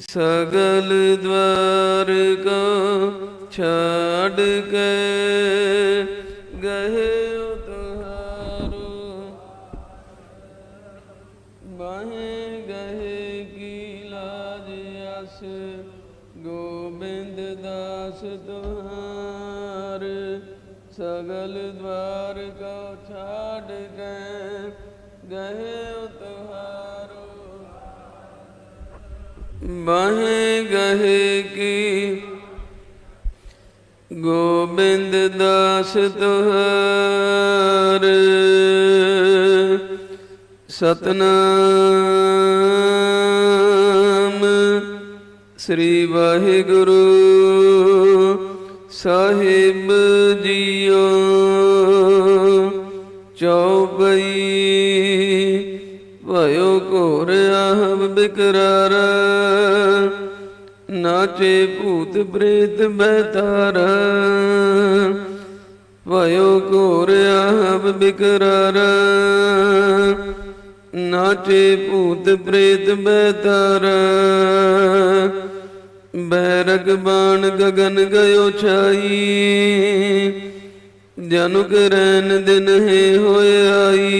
ਸਗਲ ਦਵਾਰ ਕੋ ਛਾੜ ਕੇ ਗਏ ਉਤਹਾਰੋ ਬਾਹੇ ਗਏ ਕੀ ਲਾਜ ਅਸ, ਗੋਬਿੰਦ ਦਾਸ ਤੁਹਾਰ ਸਗਲ ਦਵਾਰ ਕੋ ਛਾੜ ਕੇ ਗਏ ਉਤਹਾਰੋ ਬਾਹੇ ਗਏ ਕੀ ਗੋਬਿੰਦ ਦਾਸ ਤੁਹਾਰ ਸਤਨਾਮ। ਸ੍ਰੀ ਵਾਹਿਗੁਰੂ ਸਾਹਿਬ ਜੀਓ ਚੌਪਈ ਬਿਕਰਾਰ। ਨਾਚੇ ਭੂਤ ਪ੍ਰੇਤ ਬੈਤਾਰ ਭਇਓ ਘੋਰ ਆਹਬ ਬਿਕਰਾਰ। ਨਾਚੇ ਭੂਤ ਪ੍ਰੇਤ ਬੈਤਾਰ ਬੈਰਗ ਬਾਣ ਗਗਨ ਗਇਓ ਛਾਈ। ਜਨੁ ਕਰੈਨ ਦਿਨ ਹੈ ਹੋਇ ਆਈ।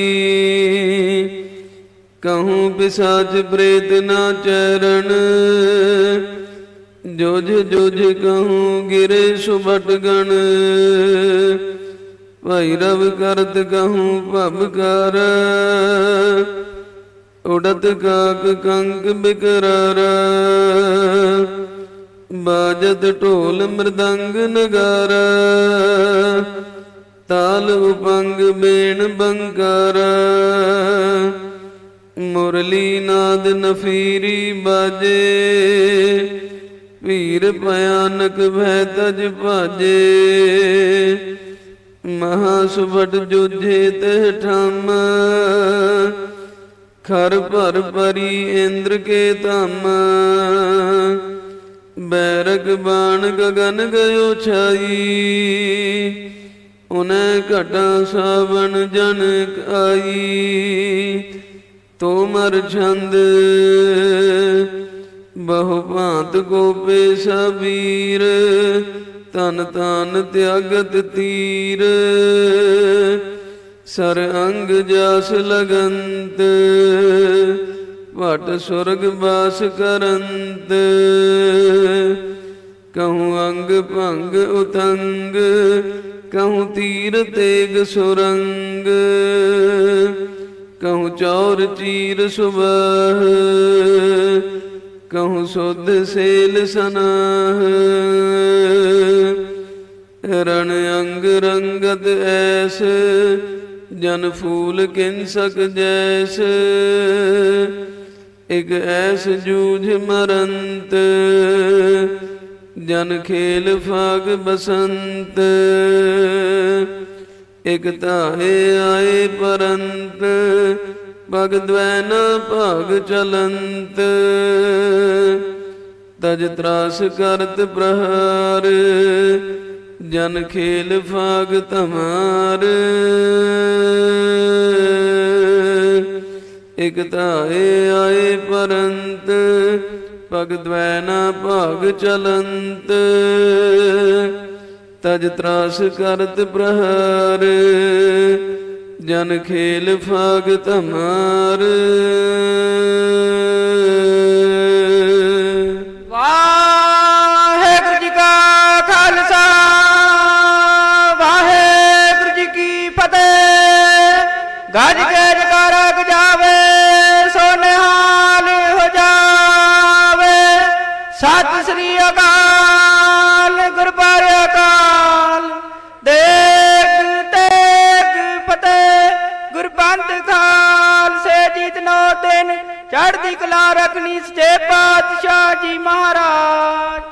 ਕਹੂੰ ਪਿਸਾਚ ਪ੍ਰੇਤ ਨਾ ਚਰਨ। ਜੋਜ ਜੋਜ ਕਹੂੰ ਗਿਰੇ ਸੁਭਟ ਗਣ। ਭੈਰਵ ਕਰਤ ਕਹੂੰ ਭਬ ਕਰ। ਉਡਤ ਕਾਕ ਕੰਕ ਬਿਕਰਾਰ। ਬਾਜਤ ਢੋਲ ਮਰਦੰਗ ਨਗਾਰ। ਤਾਲ ਉਪੰਗ ਬੇਣ ਬੰਕਾਰ। ਮੁਰਲੀ ਨਾਦ ਨਫੀਰੀ ਬਾਜੇ। ਵੀਰ ਭਿਆਨਕ ਭੈ ਤਜ ਭਾਜੇ। ਮਹਾ ਸੁਭਟ ਜੁਝੇ ਤੇ ਠਮ। ਖਰ ਭਰ ਪਰੀ ਇੰਦਰ ਕੇ ਧਮ। ਬੈਰਗ ਬਾਣ ਗਗਨ ਗਇਓ ਛਾਈ। ਉਨੈ ਘਟਾ ਸਾਵਣ ਜਨਕ ਆਈ। ਤੋਮਰ ਛੰਦ। ਬਹੁ ਭਾਂਤ ਗੋਪੇ ਸਬੀਰ ਤਨ ਤਨ ਤਿਆਗਤ ਤੀਰ। ਸਰ ਅੰਗ ਜਾਸ ਲਗੰਤ, ਵਟ ਸੁਰਗ ਬਾਸ ਕਰੰਤ। ਕਹੂੰ ਅੰਗ ਭੰਗ ਉਤੰਗ, ਕਹੂੰ ਤੀਰ ਤੇਗ ਸੁਰੰਗ। ਕਹੂੰ ਚੌਰ ਚੀਰ ਸੁਬਹ, ਕਹੂੰ ਸੁਧ ਸੇਲ ਸਨਾ ਰਣ ਅੰਗ ਰੰਗਤ ਐਸ, ਜਨ ਫੂਲ ਕਿਨ ਸਕ ਜੈਸ। ਇਕ ਐਸ ਜੂਝ ਮਰੰਤ, ਜਨ ਖੇਲ ਫਾਗ ਬਸੰਤ। ਇਕ ਧਾਏ ਆਏ ਪਰੰਤ ਪਗ ਨਾ ਭਾਗ ਚਲੰਤ। ਤਜ ਤਰਾਸ ਕਰਤ ਪ੍ਰਹਾਰ, ਜਨ ਖੇਲ ਫਾਗ ਤਮਾਰ ਇਕ ਆਏ ਪਰੰਤ ਪਗ ਦਵੈ ਭਾਗ ਚਲੰਤ। ਤਜ ਤਰਾਸ ਕਰਤ ਪ੍ਰਹਾਰ ਜਨ ਖੇਲ ਫਾਗ ਤਮਾਰ ਵਾਹਿਗੁਰੂ ਜੀ ਦਿਨ ਚੜ੍ਹਦੀ ਕਲਾ ਰਖਣੀ ਸਚੇ ਪਾਤਸ਼ਾਹ ਜੀ ਮਹਾਰਾਜ।